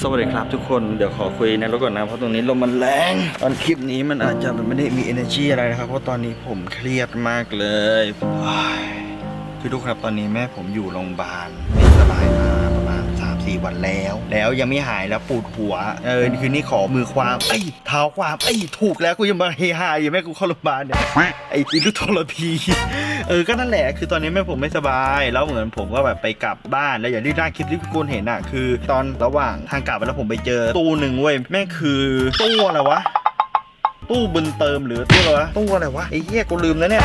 สวัสดีครับทุกคนเดี๋ยวขอคุยในรถก่อนนะเพราะตรงนี้ลมมันแรงตอนคลิปนี้มันอาจจะไม่ได้มี energy อะไรนะครับ เพราะตอนนี้ผมเครียดมากเลยคือทุกครับตอนนี้แม่ผมอยู่โรงพยาบาลไม่สบายมาก 14 วันแล้ว แล้วยังไม่หายแล้วปวดหัว เออคือนี่ขอมือความไอ้ยเท้าความไอ้ยถูกแล้วกูยังมาเฮฮาอยู่แม่กูเข้าโรงพยาบาลเนี่ยไอ้ลูกทรพีเออก็นั่นแหละคือตอนนี้แม่ผมไม่สบายแล้วเหมือนผมก็แบบไปกลับบ้านแล้วอย่างที่หน้าคลิปที่คุณเห็นอะคือ ตอนระหว่างทางกลับแล้วผมไปเจอตู้หนึ่งเว้ยแม่คือตู้อะไรวะ ตู้บุญเติมหรือตู้อะไรวะตู้อะไรวะไอ้เหี้ยกูลืมแล้วเนี่ย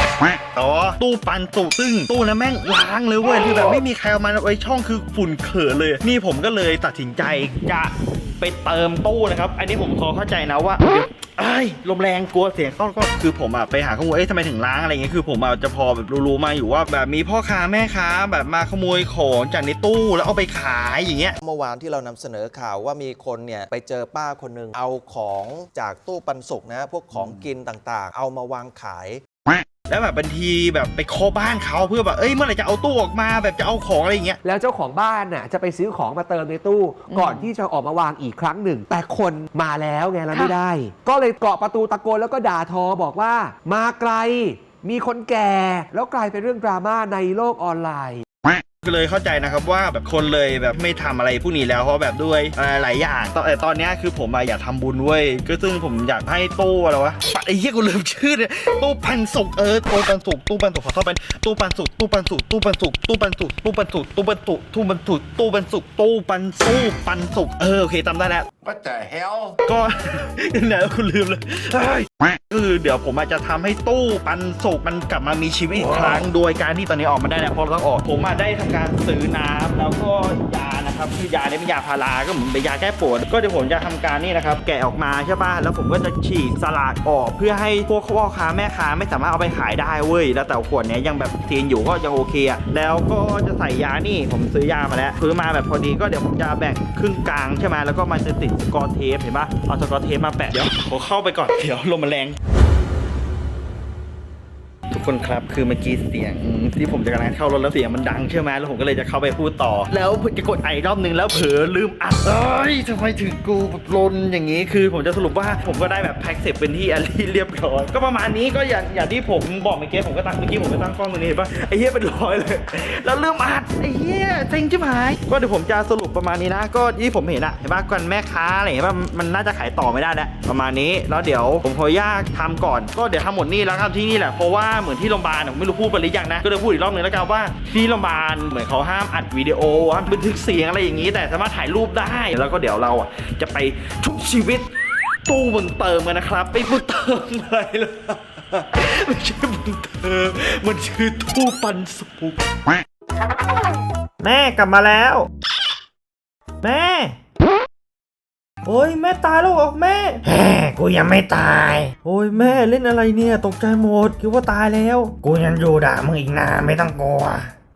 อ๋อตู้ปันสุกซึ่งตู้นั้นแม่งล้างเลยเว้ยคือแบบไม่มีใครเอามาไว้ช่องคือฝุ่นเขอะเลย นี่ผมก็เลยตัดสินใจจะไปเติมตู้นะครับ อันนี้ผมพอเข้าใจนะว่า เอ้ยลมแรงกลัวเสียงเข้าก็คือผมอะไปหาข้อมูลเอ้ยทำไมถึงล้างอะไรเงี้ยคือผมอะจะพอแบบรู้ๆมาอยู่ว่า แบบมีพ่อค้าแม่ค้าแบบมาขโมยของจากในตู้แล้วเอาไปขายอย่างเงี้ย เมื่อวานที่เรานำเสนอข่าวว่ามีคนเนี่ยไปเจอป้าคนหนึ่งเอาของจากตู้ปันสุกนะ พวกของกินต่างๆ เอามาวางขาย แล้วแบบบางทีแบบไปเคอบ้านเขาเพื่อแบบเอ้ยเมื่อไหร่จะเอาตู้ออกมาแบบจะเอาของอะไรอย่างเงี้ย แล้วเจ้าของบ้านน่ะจะไปซื้อของมาเติมในตู้ ก่อนที่จะออกมาวางอีกครั้งหนึ่ง แต่คนมาแล้วไงเราไม่ได้ ก็เลยเกาะประตูตะโกนแล้วก็ด่าทอบอกว่า มาไกล มีคนแก่ แล้วกลายเป็นเรื่องดราม่าในโลกออนไลน์ ก็เลยเข้าใจนะครับว่าแบบคนเลยแบบไม่ทำอะไรพวกนี้แล้วเพราะแบบด้วยหลายอย่างแต่ตอนนี้คือผมอยากทำบุญเว้ยก็ซึ่งผมอยากให้ตู้อะไรวะปัดไอ้เหี้ยกูลืมชื่อเลยตู้ปันสุกเออตู้ปันสุกตู้ปันสุกขอโทษเป็นตู้ปันสุกตู้ปันสุกตู้ปันสุกตู้ปันสุกตู้ปันสุกตู้ปันสุกตู้ปันสุกตู้ปันสุกตู้ปันสุกปันสุกเออโอเคจำได้แล้ว What the hell ก็ไหนวคุณลืมเลยเฮ้ยคือเดี๋ยวผมอาจจะทำให้ตู้ปันสุกมันกลับมามีชีวิตอีกครั้ง โดยการที่ตอนนี้ออกมาได้แล้วเพราะเราต้องออก ผมมาได้ทำการซื้อน้ำแล้วก็ยานะครับคือยาเนี่ยเป็นยาพาราก็เหมือนเป็นยาแก้ปวด ก็เดี๋ยวผมจะทำการนี่นะครับ แกะออกมาใช่ป่ะแล้วผมก็จะฉีกสลากออกเพื่อให้พวกพ่อค้าแม่ค้าไม่สามารถเอาไปขายได้เว้ยแล้วแต่ขวดเนี้ยยังแบบเทียนอยู่ก็ยังโอเคอะแล้วก็จะใส่ยานี่ผมซื้อยามาแล้วซื้อมาแบบพอดีก็เดี๋ยวผมจะแบ่งครึ่งกลางใช่ไหมแล้วก็มันจะติดกอเทปเห็นปะเอาสกอเทปมาแปะเดี๋ยวขอเข้าไปก่อนเดี๋ยวลมมันแรงทุกคนครับคือเมื่อกี้เสียงที่ผมจะกำลังเข้ารถแล้วเสียงมันดังใช่ไหมแล้วผมก็เลยจะเข้าไปพูดต่อ แล้วจะกดไอรอบนึงแล้วเผลอลืมอัดเอ้ยทำไมถึงกูแบบลนอย่างนี้คือผมจะสรุปว่าผมก็ได้แบบแพ็กเสร็จเป็นที่อะไรเรียบร้อยก็ประมาณนี้ก็อย่างอย่างที่ผมบอกเมื่อกี้ผมก็ตั้งเมื่อกี้ผมก็ตั้งกล้องตรงนี้เห็นปะไอ้เหี้ยเป็นร้อยเลย แล้วลืมอัดไอ้เหี้ยเซ็งชิบหาย ก็เดี๋ยวผมจะสรุปประมาณนี้นะ ก็ที่ผมเห็นอะเห็นปะกันแม่ค้าอะไรเห็นปะมันน่าจะขายต่อไม่ได้แล้วประมาณนี้แล้วเดี๋ยวผมขออนุญาตทำก่อน ก็เดี๋ยวทำหมดนี่แล้วทำที่นี่แหละเพราะว่าเหมือนที่โรงพยาบาลผมไม่รู้พูดไปหรือยังนะ ก็เลยพูดอีกรอบหนึ่งแล้วกันว่าที่โรงพยาบาลเหมือนเขาห้ามอัดวิดีโอห้ามบันทึกเสียงอะไรอย่างนี้ แต่สามารถถ่ายรูปได้ แล้วก็เดี๋ยวเราอะจะไปชุบชีวิตตู้บุญเติมกันนะครับไปบุญเติมอะไรล่ะไม่ใช่บุญเติมมันชื่อตู้ปันสุกแม่กลับมาแล้ว แม่ โอ้ยแม่ตายแล้วเหรอแม่แฮ่กูยังไม่ตาย โอ้ยแม่เล่นอะไรเนี่ย ตกใจหมดคิดว่าตายแล้ว กูยังอยู่ด่ามึงอีกนานไม่ต้องกลัว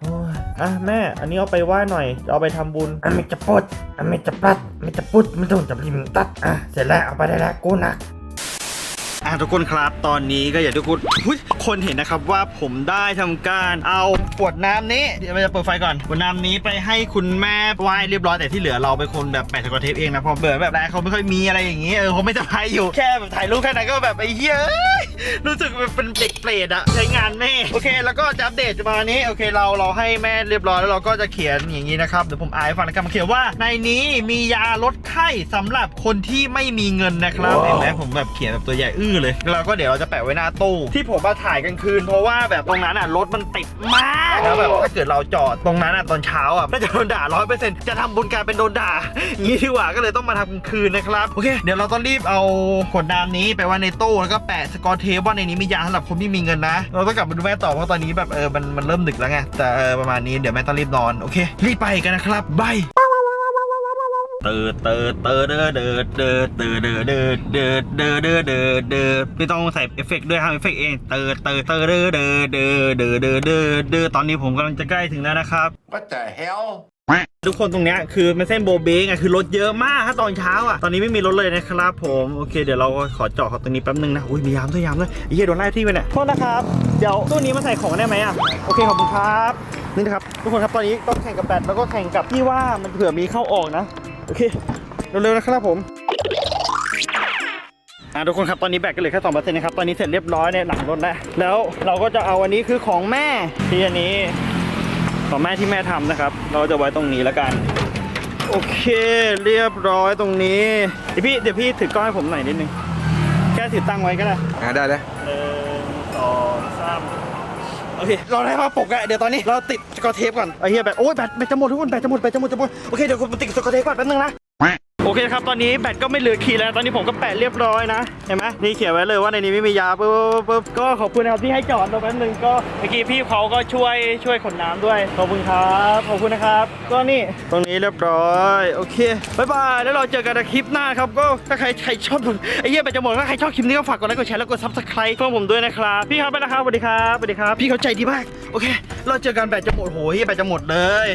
โอ้ยอะแม่ อันนี้เอาไปไหว้หน่อยจะเอาไปทำบุญอันไม่จะปุดอันไม่จะปลัดไม่จะปุดไม่ต้องจะพิมพ์ตัด อะ เสร็จแล้วเอาไปได้แล้วกูหนักอะ ทุกคนครับ ตอนนี้ก็อย่างที่คุณคนเห็นนะครับว่าผมได้ทำการเอาขวดน้ำนี้เดี๋ยวเราจะเปิดไฟก่อนขวดน้ำนี้ไปให้คุณแม่ไหว้เรียบร้อยแต่ที่เหลือเราเป็นคนแบบแปะสกอตเทปเองนะเพราะเบื่อแบบแรกเขาไม่ค่อยมีอะไรอย่างงี้เออเขาไม่สบายอยู่แค่แบบถ่ายรูปแค่นั้นก็แบบไอ้เยเอ้ยรู้สึกเป็นเด็กเปรตอะใช้งานแม่โอเค แล้วก็จะอัปเดตประมาณนี้โอเคเราเราให้แม่เรียบร้อยแล้วเราก็จะเขียนอย่างนี้นะครับเดี๋ยวผมอ่านให้ฟังแล้วกันมันเขียนว่าในนี้มียาลดไข้สำหรับคนที่ไม่มีเงินนะครับเห็นไหมผมแบบเขียนแบบตัวใหญ่อื้อเลยเราก็เดี๋ยวเราจะแปะไว้หน้าตู้ ที่ผมมาถ่ายกลางคืน เพราะว่าแบบตรงนั้นอะรถมันติดมากแล้วแบบถ้าเกิดเราจอดตรงนั้นอะตอนเช้าอะน่าจะโดนด่าร้อยเปอร์เซ็นต์จะทำบุญกลายเป็นโดนด่าอย่างนี้ดีกว่าก็เลยต้องมาทำกลางคืนนะครับโอเคเดี๋ยวเราต้องรีบเอาขวดน้ำนี้ไปไว้ในตู้แล้วก็แปะสกอร์เทปว่าในนี้มียาสำหรับคนที่มีเงินนะ เราต้องกลับมาดูแม่ต่อเพราะตอนนี้แบบเออมันมันเริ่มดึกแล้วไงแต่เออประมาณนี้เดี๋ยวแม่ต้องรีบนอนโอเครีบไปกันนะครับบาย เตอเตอเตอเดอเดอเดอเตอเดอเดอเดอเดอเดอเดอเดอไม่ต้องใส่เอฟเฟกด้วยครับเอฟเฟกเองเตอเตอเตอเดอเดอเดอเดอเดอเดอเดอตอนนี้ผมกำลังจะใกล้ถึงแล้วนะครับ What the hell ทุกคนตรงนี้คือมันเส้นโบเบ้ไงคือรถเยอะมากถ้าตอนเช้าอะตอนนี้ไม่มีรถเลยนะครับผมโอเคเดี๋ยวเราก็ขอจอดตรงนี้แป๊บนึงนะอุ้ยมียามด้วยยามด้วยไอ้เหี้ยโดนไล่ที่ไปเนี่ยโทษนะครับเดี๋ยวตู้นี้มาใส่ของได้ไหมอะโอเคขอบคุณครับนี่นะครับทุกคนครับตอนนี้ต้องแข่งกับแบตแล้วก็แข่งกับที่ว่ามันเผื่อมีเข้าออกนะ โอเค เร็วๆนะครับผมอะทุกคนครับตอนนี้แบตก็เหลือแค่สองเปอร์เซ็นต์นะครับตอนนี้เสร็จเรียบร้อยในหลังรถแล้วแล้วเราก็จะเอาอันนี้คือของแม่ที่อันนี้ของแม่ที่แม่ทำนะครับ เราจะไว้ตรงนี้แล้วกัน โอเคเรียบร้อยตรงนี้เดี๋ยวพี่เดี๋ยวพี่ถือกล้องให้ผมหน่อยนิดนึงแค่ถือตั้งไว้ก็ได้อ่าได้เลยหนึ่งสองสามโอเคเราได้มาปกอะเดี๋ยวตอนนี้เราติดสกอตเทปก่อนไอ้เหี้ยแบตโอ้ยแบตแบตจะหมดทุกคนแบตจะหมดแบตจะหมดจะหมดโอเคเดี๋ยวผมติดสกอตเทปก่อนแป๊บนึงนะ โอเคครับ ตอนนี้แบตก็ไม่เหลือขีดแล้ว ตอนนี้ผมก็แปะเรียบร้อยนะ เห็นไหมนี่เขียนไว้เลยว่าในนี้ไม่มียาปุ๊บปุ๊บก็ขอบคุณนะครับที่ให้จอดตรงแป๊บนึงก็เมื่อกี้พี่เขาก็ช่วยช่วยขนน้ำด้วย ขอบคุณครับ ขอบคุณนะครับ ก็นี่ตรงนี้เรียบร้อย โอเคบายบาย แล้วเราเจอกันในคลิปหน้าครับ ก็ถ้าใครใครชอบไอ้เหี้ยแบตจะหมดถ้าใครชอบคลิปนี้ก็ฝากกดไลค์ กดแชร์ แล้วกดซับสไครต์เพื่อผมด้วยนะครับ พี่ครับไปแล้วครับสวัสดีครับ สวัสดีครับ พี่เขาใจดีมาก โอเค เราเจอกันแบตจะหมดโหเหี้ยแบตจะหมดเลย